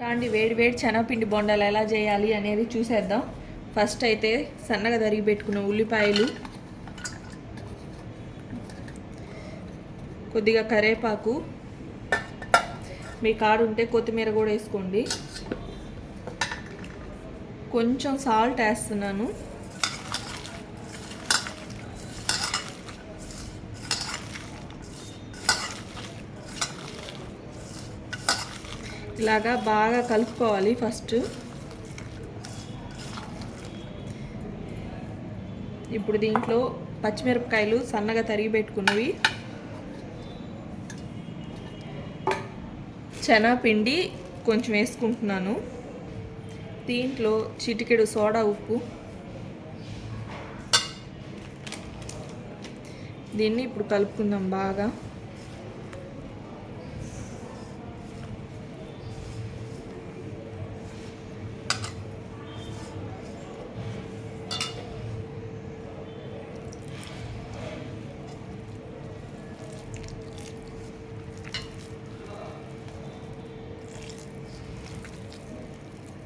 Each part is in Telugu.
రాండి వేడి వేడి శనగపిండి బొండాలు ఎలా చేయాలి అనేది చూసేద్దాం. ఫస్ట్ అయితే సన్నగా తరిగి పెట్టుకున్న ఉల్లిపాయలు కొద్దిగా కరేపాకు. మీ కాడు ఉంటే కొత్తిమీర కూడా వేసుకోండి. కొంచెం సాల్ట్ వేస్తున్నాను. ఇలాగా బాగా కలుపుకోవాలి ఫస్ట్. ఇప్పుడు దీంట్లో పచ్చిమిరపకాయలు సన్నగా తరిగి పెట్టుకున్నవి. శనగపిండి కొంచెం వేసుకుంటున్నాను. దీంట్లో చిటికెడు సోడా ఉప్పు. దీన్ని ఇప్పుడు కలుపుకుందాం బాగా.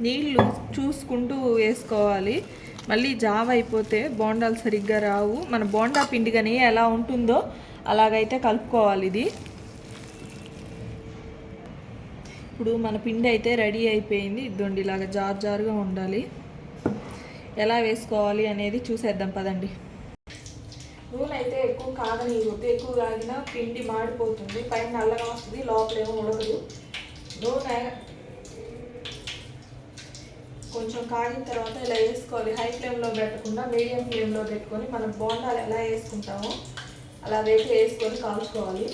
నీళ్ళు చూసుకుంటూ వేసుకోవాలి. మళ్ళీ జావ అయిపోతే బోండాలు సరిగ్గా రావు. మన బోండా పిండి కానీ ఎలా ఉంటుందో అలాగైతే కలుపుకోవాలి ఇది. ఇప్పుడు మన పిండి అయితే రెడీ అయిపోయింది. ఇద్దండి ఇలాగ జార్ జారుగా ఉండాలి. ఎలా వేసుకోవాలి అనేది చూసేద్దాం పదండి. నూనె అయితే ఎక్కువ కాగనీయకూడదు. ఎక్కువ కాగినా పిండి మాడిపోతుంది. పైన నల్లగా వస్తుంది. లోపలేమో ఉడకదు. నూనె కొంచెం కాగిన తర్వాత ఇలా వేసుకోవాలి. హై ఫ్లేమ్లో పెట్టకుండా మీడియం ఫ్లేమ్లో పెట్టుకొని మనం బోండాలు ఎలా వేసుకుంటామో అలా వేసి వేసుకొని కాల్చుకోవాలి.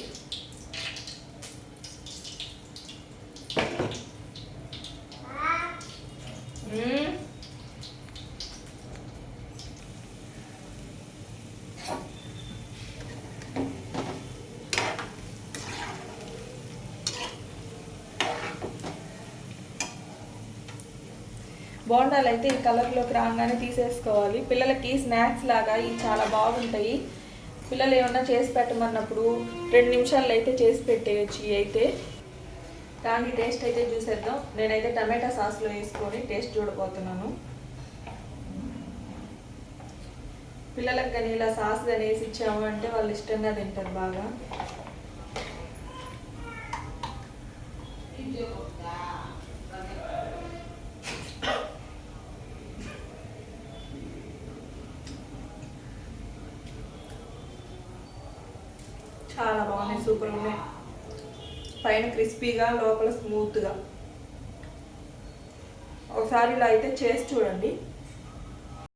బోండాలు అయితే ఈ కలర్లోకి రాగానే తీసేసుకోవాలి. పిల్లలకి స్నాక్స్ లాగా ఇవి చాలా బాగుంటాయి. పిల్లలు ఏమన్నా చేసి పెట్టమన్నప్పుడు రెండు నిమిషాల్లో అయితే చేసి పెట్టేయచ్చు ఇవి అయితే. కానీ టేస్ట్ అయితే చూసేద్దాం. నేనైతే టమాటా సాస్లో వేసుకొని టేస్ట్ చూడబోతున్నాను. పిల్లలకు కానీ ఇలా సాస్ కానీ వేసి ఇచ్చాము అంటే వాళ్ళు ఇష్టంగా తింటారు బాగా. చాలా బాగున్నాయి సూపర్ ఉన్నాయి. పైన క్రిస్పీగా లోపల స్మూత్గా ఒకసారి ఇలా అయితే చేసి చూడండి.